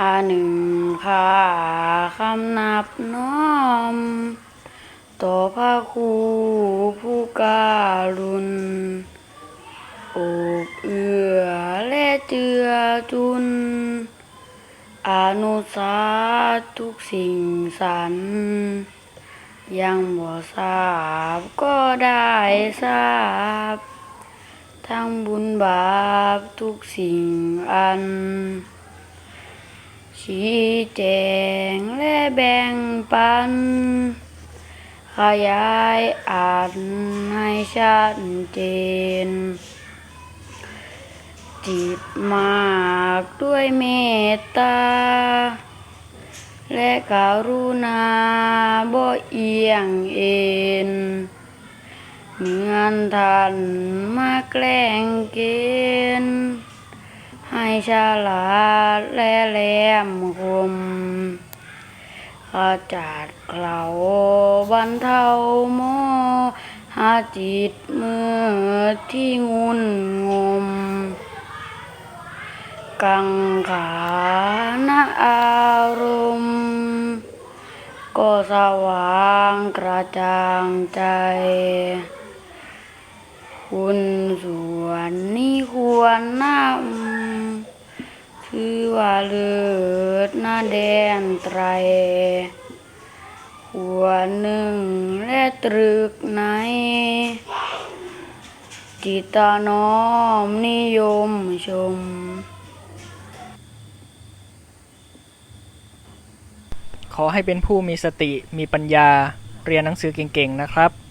อาหนึ่งค่าคำนับน้อม ต่อพระครูผู้การุณโอบเอื้อและเจือจุน อนุสาทุกสิ่งสรรยังบ่ทราบก็ได้ทราบ ทั้งบุญบาปทุกสิ่งอัน ชี้แจงและแบ่งปัน ขยายอ่านให้ชัดเจน จิตมากด้วยเมตตา และกรุณาบ่เอียงเอ็นเหมือนท่านมาแกล้งเกณฑ์ ให้ฉลาดและแหลมคมขจัดเกลาบรรเทาโมหะจิตเมื่อที่งุนงม กังขานะอารมณ์ก็สว่างกระจ่างใจ คุณส่วนนี้ควรนำ คือว่าเลิศนาแดนไตรควหนึ่งและตรึกในจิตาน้อมนิยมชม ขอให้เป็นผู้มีสติมีปัญญาเรียนหนังสือเก่งๆนะครับ